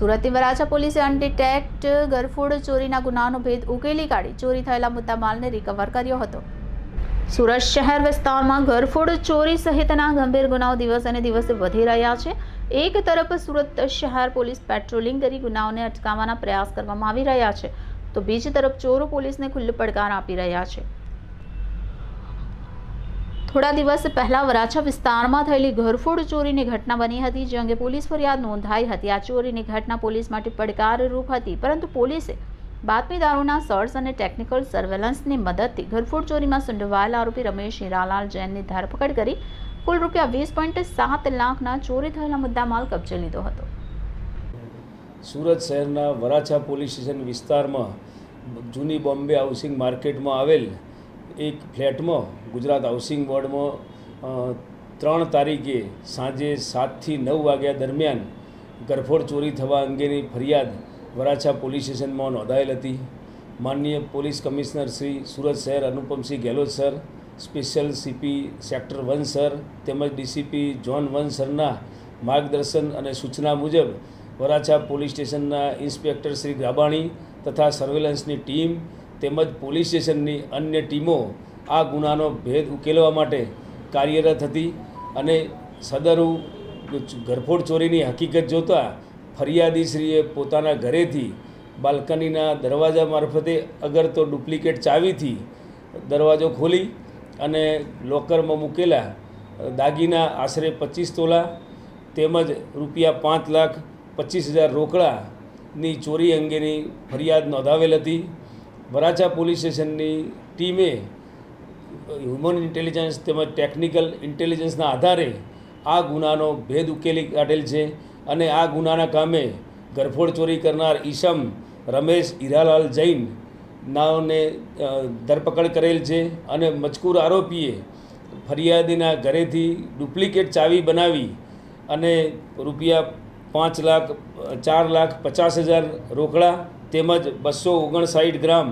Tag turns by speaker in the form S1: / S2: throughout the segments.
S1: સુરતની વરાછા પોલીસે અનડિટેક્ટ ગરફોડ ચોરીના ગુનાનો ભેદ ઉકેલી કાઢી ચોરી થયેલા મુદ્દા માલને રિકવર કર્યો હતો. સુરત શહેર વિસ્તારમાં ગરફોડ ચોરી સહિતના ગંભીર ગુનાઓ દિવસે અને દિવસે વધી રહ્યા છે. એક તરફ સુરત શહેર પોલીસ પેટ્રોલિંગ કરી ગુનાઓને અટકાવવાના પ્રયાસ કરવામાં આવી રહ્યા છે, તો બીજી તરફ ચોરો પોલીસને ખુલ્લો પડકાર આપી રહ્યા છે. થોડા દિવસ પહેલા વરાછા વિસ્તારમાં થયેલી ઘરફોડ ચોરીની ઘટના બની હતી, જે અંગે પોલીસ ફરિયાદ નોંધાઈ હતી. આ ચોરીની ઘટના પોલીસ માટે પડકારરૂપ હતી, પરંતુ પોલીસે બાતમીદારોના સર્ચ અને ટેકનિકલ સર્વેલન્સની મદદથી ઘરફોડ ચોરીમાં સંડોવાયેલા આરોપી રમેશ હીરાલાલ જૈનની ધરપકડ કરી કુલ રૂપિયા વીસ પોઈન્ટ સાત લાખના ચોરી થયેલા મુદ્દામાલ કબજે લીધો હતો.
S2: સુરત શહેરના વરાછા પોલીસ સ્ટેશન વિસ્તારમાં જૂની બોમ્બે હાઉસિંગ માર્કેટમાં આવેલ એક ફ્લેટમાં, ગુજરાત હાઉસિંગ બોર્ડમાં ત્રણ તારીખે સાંજે સાતથી નવ વાગ્યા દરમિયાન ગરફોડ ચોરી થવા અંગેની ફરિયાદ વરાછા પોલીસ સ્ટેશનમાં નોંધાયેલ હતી. માનનીય પોલીસ કમિશનર શ્રી સુરત શહેર Anupamsinh Gehlot sir, special CP sector one sir, તેમજ ડીસીપી જોન વન સરના માર્ગદર્શન અને સૂચના મુજબ વરાછા પોલીસ સ્ટેશનના ઇન્સ્પેક્ટર શ્રી ગ્રાબાણી તથા સર્વેલન્સની ટીમ તેમજ પોલીસ સ્ટેશનની અન્ય ટીમો આ ગુનાનો ભેદ ઉકેલવા માટે કાર્યરત હતી અને સદરુ ઘરફોડ ચોરીની હકીકત જોતાં ફરિયાદીશ્રીએ પોતાના ઘરેથી બાલ્કનીના દરવાજા મારફતે અગર તો ડુપ્લિકેટ ચાવીથી દરવાજો ખોલી અને લોકરમાં મૂકેલા દાગીના આશરે પચીસ તોલા તેમજ રૂપિયા પાંચ લાખ પચીસ હજાર રોકડાની ચોરી અંગેની ફરિયાદ નોંધાવેલ હતી. વરાછા પોલીસ સ્ટેશનની ટીમે હ્યુમન ઇન્ટેલિજન્સ તેમજ ટેકનિકલ ઇન્ટેલિજન્સના આધારે આ ગુનાનો ભેદ ઉકેલી કાઢેલ છે અને આ ગુનાના કામે ગરફોડ ચોરી કરનાર ઈસમ રમેશ હીરાલાલ જૈન નાઓને ધરપકડ કરેલ છે અને મજકૂર આરોપીએ ફરિયાદીના ઘરેથી ડુપ્લિકેટ ચાવી બનાવી અને રૂપિયા પાંચ લાખ, ચાર લાખ પચાસ હજાર રોકડા તેમજ બસો ઓગણસાઠ ગ્રામ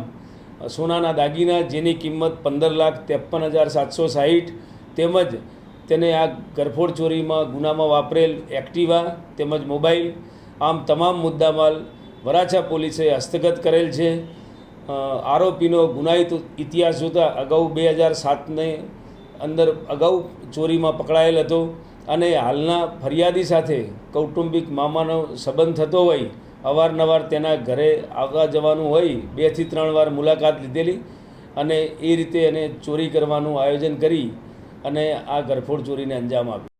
S2: સોનાના દાગીના, જેની કિંમત પંદર લાખ ત્રેપન હજાર સાતસો સાહીઠ. તેમજ તેને આ ગરફોડ ચોરીમાં ગુનામાં વાપરેલ એક્ટિવા તેમજ મોબાઈલ. આમ તમામ મુદ્દામાલ વરાછા પોલીસે હસ્તગત કરેલ છે. આરોપીનો ગુનાહિત ઇતિહાસ જોતાં અગાઉ બે હજાર સાતને અંદર અગાઉ ચોરીમાં પકડાયેલ હતો અને હાલના ફરિયાદી સાથે કૌટુંબિક મામાનો સંબંધ થતો હોય અવારનવાર તેના ઘરે આવવા જવાનું હોય, બેથી ત્રણ વાર મુલાકાત લીધેલી અને એ રીતે એને ચોરી કરવાનું આયોજન કરી અને આ ગરફોડ ચોરીને અંજામ આપ્યો.